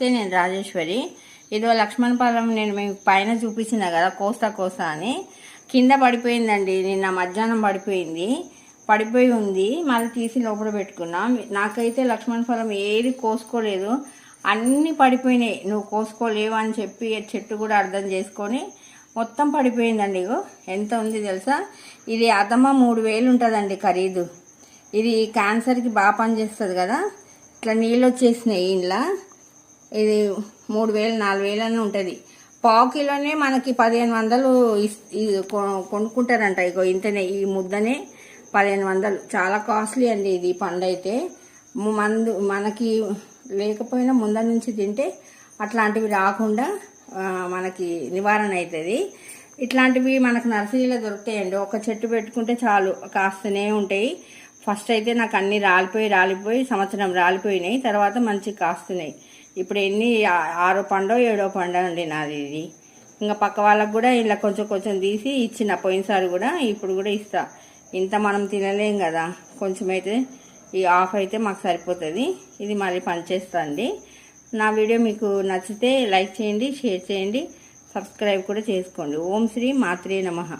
నమస్తే నేను రాజేశ్వరి. ఇదో లక్ష్మణ్ ఫలం నేను మీకు పైన చూపించిన కదా కోస్తా కోస్తా అని. కింద పడిపోయిందండి నిన్న మధ్యాహ్నం పడిపోయింది. పడిపోయి ఉంది మళ్ళీ తీసి లోపల పెట్టుకున్నా. నాకైతే లక్ష్మణ్ ఫలం ఏది కోసుకోలేదు. అన్నీ పడిపోయినాయి. నువ్వు కోసుకోలేవు అని చెప్పి చెట్టు కూడా అర్థం చేసుకొని మొత్తం పడిపోయిందండి ఇగో. ఎంత ఉంది తెలుసా? ఇది అదమ్మ మూడు వేలు ఉంటుందండి ఖరీదు. ఇది క్యాన్సర్కి బాగా పనిచేస్తుంది కదా. ఇట్లా నీళ్ళు వచ్చేసినాయి ఇంట్లో ఇది మూడు వేలు నాలుగు వేలు అని ఉంటుంది. పావు కిలోనే మనకి పదిహేను వందలు ఇస్- ఇది కొ- కొనుక్కుంటారంట. ఇగో ఇంతనే ఈ ముద్దనే పదిహేను వందలు. చాలా కాస్ట్లీ అండి ఇది పండు అయితే మందు మనకి లేకపోయినా ముందర నుంచి తింటే అట్లాంటివి రాకుండా మనకి నివారణ అవుతుంది ఇట్లాంటివి మనకు నర్సరీలో దొరుకుతాయండి. ఒక చెట్టు పెట్టుకుంటే చాలు కాస్తనే ఉంటాయి. ఫస్ట్ అయితే నాకు అన్నీ రాలిపోయి రాలిపోయి సంవత్సరం రాలిపోయినాయి. తర్వాత మంచి కాస్తున్నాయి. ఇప్పుడు ఎన్ని ఆరో పండో ఏడో పండో అండి నాది ఇది. ఇంకా పక్క వాళ్ళకు కూడా ఇలా కొంచెం కొంచెం తీసి ఇచ్చిన పోయినసారి కూడా ఇప్పుడు కూడా ఇస్తా. ఇంత మనం తినలేం కదా. కొంచెం అయితే ఈ ఆఫ్ అయితే మాకు సరిపోతుంది. ఇది మళ్ళీ పనిచేస్తా అండి. నా వీడియో మీకు నచ్చితే లైక్ చేయండి షేర్ చేయండి. సబ్స్క్రైబ్ కూడా చేసుకోండి. ఓం శ్రీ మాత్రే నమః.